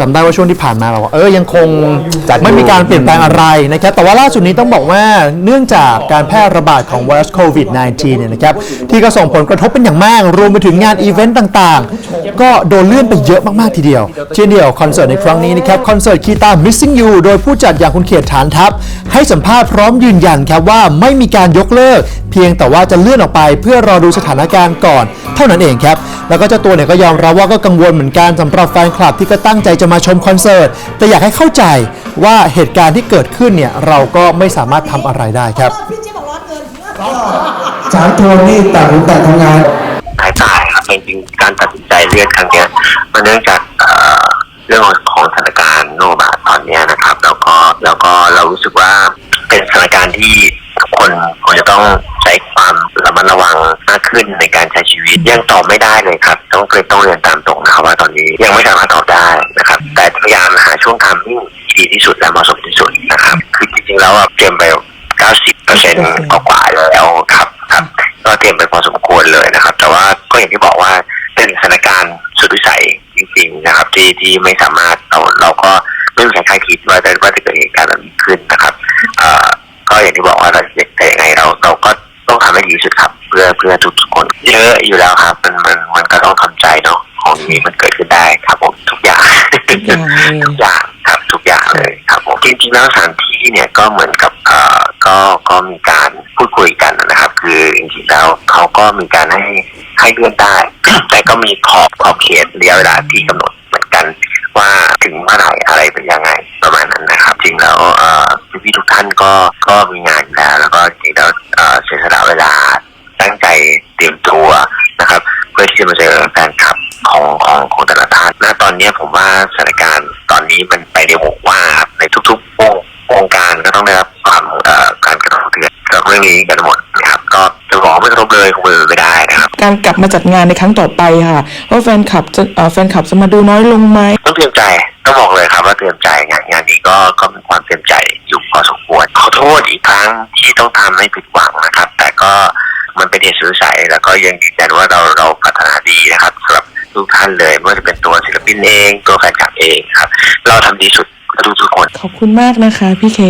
จำได้ว่าช่วงที่ผ่านมาเราว่าเออยังคงจัดอยู่ ไม่มีการเปลี่ยนแปลงอะไรนะครับ แต่ว่าล่าสุดนี้ต้องบอกว่าเนื่องจากการแพร่ระบาดของไวรัสโควิด -19 เนี่ยนะครับ ที่ก็ส่งผลกระทบเป็นอย่างมาก รวมไปถึงงานอีเวนต์ต่างๆ ก็โดนเลื่อนไปเยอะมากๆทีเดียว เช่นเดียวคอนเสิร์ตในครั้งนี้นะครับ คอนเสิร์ตคีตา Missing You โดยผู้จัดอย่างคุณเขตฐานทัพ ให้สัมภาษณ์พร้อมยืนยันครับว่าไม่มีการยกเลิก เพียงแต่ว่าจะเลื่อนออกไปเพื่อรอดูสถานการณ์ก่อน เท่านั้นเองครับ แล้วก็เจ้าตัวเนี่ยก็ยอมรับว่าก็กังวลเหมือนกันสำหรับแฟนคลับที่ก็ตั้งใจจะมาชมคอนเสิร์ต แต่อยากให้เข้าใจว่าเหตุการณ์ที่เกิดขึ้นเนี่ยเราก็ไม่สามารถทำอะไรได้ครับพี่เจี๊ยบบอกร้อนเกินสามโทนนี่ต่างคนต่างทำงานภายใต้ครับจริงๆการตัดสินใจเลื่อนครั้งเนี้ยมันเนื่องจากเอ่อเรื่องของสถานการณ์โนบาตอนเนี้ยนะครับ แล้วก็แล้วก็เรารู้สึกว่าเป็นสถานการณ์ที่ทุกคนควรจะต้องใช้ความระมั ดระวังมากขึ้นในการใช้ชีวิตยังตอบไม่ได้เลยครับ ต้องเลยต้องเรียนตามตรงนะครับว่าตอนนี้ยังไม่สามารถตอบได้นะครับ แต่พยายามหาช่วงทำที่ดีที่สุดและเหมาะสมที่สุดนะครับคือจริงๆแล้วอะเตรียมไป 90เปอร์เซ็นต์กว่าๆแล้วครับครับก็เตรียมไปพอสมควรเลยนะครับ แต่ว่าก็อย่างที่บอกว่าเป็นสถานการณ์สุดวิสัยจริงๆนะครับ ที่ที่ไม่สามารถเราเราก็ไม่มีใครคาดคิดว่าจะว่าจะเกิดเหตุการณ์แบบนี้ขึ้นนะครับ เอ่อก็อย่างที่บอกว่าเรา พื่อเพื่อทุกๆคนเยอะอยู่แล้วครับมันมันมันก็ต้องทำใจเนาะของนี้มันเกิดขึ้นได้ครับผมทุกอย่างทุกอย่างเลยทุกอย่างครับทุกอย่างเลยครับผมจริงๆแล้วสถานที่เนี่ยก็เหมือนกับเอ่อก็ก็มีการพูดคุยกันนะครับ คือจริงๆแล้วเขาก็มีการให้ให้เลื่อนได้ แต่ก็มีขอบขอบเขตระยะเวลาที่กำหนดเหมือนกันว่าถึงเมื่อไหร่อะไรเป็นยังไงประมาณนั้นนะครับ จริงแล้วเอ่อพี่ๆทุกท่านก็ก็มีงานอยู่แล้ว แล้วก็จริงแล้วเอ่อเสียสละเวลาตั้งใจเตรียมตัวนะครับ เพื่อที่จะมาเจอแฟนคลับ ของของของแต่ละท่านณตอนนี้ผมว่าสถานการณ์ตอนนี้มันไปในวงกว่างครับในทุกๆวงวงการก็ต้องได้รับความเอ่อการกระทบกระเทือนกับเรื่องนี้กันหมดนะครับ ก็จะบอกว่าไม่กระทบเลยคงเป็นไปไม่ได้นะครับ การกลับมาจัดงานในครั้งต่อไปค่ะว่าแฟนคลับจะเอ่อแฟนคลับจะมาดูน้อยลงไหมต้องเตรียมใจต้องบอกเลยครับว่าเตรียมใจงานงานนี้ก็ก็มีความเตรียมใจอยู่พอสมควรขอโทษอีกครั้งที่ต้องทำให้ผิดหวังนะครับ แต่ก็มันเป็นเหตุสุดวิสัยแล้วก็ยังยืนยันว่าเราเราพัฒนาดีนะครับสำหรับ ทุกท่านเลยไม่ว่าจะเป็นตัวศิลปินเองตัวแฟนคลับเองครับ เราทำดีสุดกับทุกคน ขอบคุณมากนะคะพี่เค